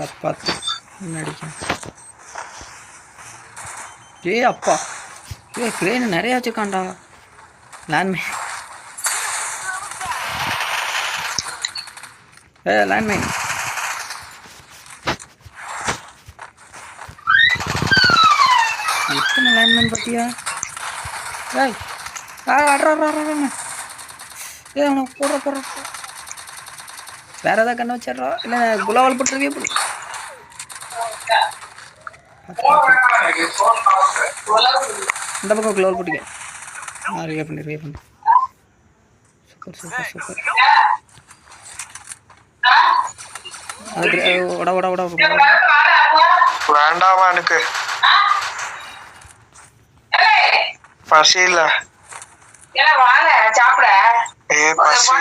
பார்த்து பார்த்து முன்னாடிக்க ஏ அப்பா. ஏ கிரேன் நிறைய வச்சுருக்கான்டா. லேண்ட்மே ஏ லேண்ட்மே எத்தனை லேண்ட்மேன் பார்த்தியா ஏய் ஏ அவனை போடுற போடுற வேற ஏதாவது கண்ணு வச்சிடுறா? இல்லை குலாவால் போட்டுருவே போடு இந்த பக்கம் குலாவால் போட்டுக்க ஆ ரிவே பண்ணி ரிவே பண்ணி. Super super super. உட உட உட. வேண்டாமா எனக்கு. பசி இல்ல. ஏ பசி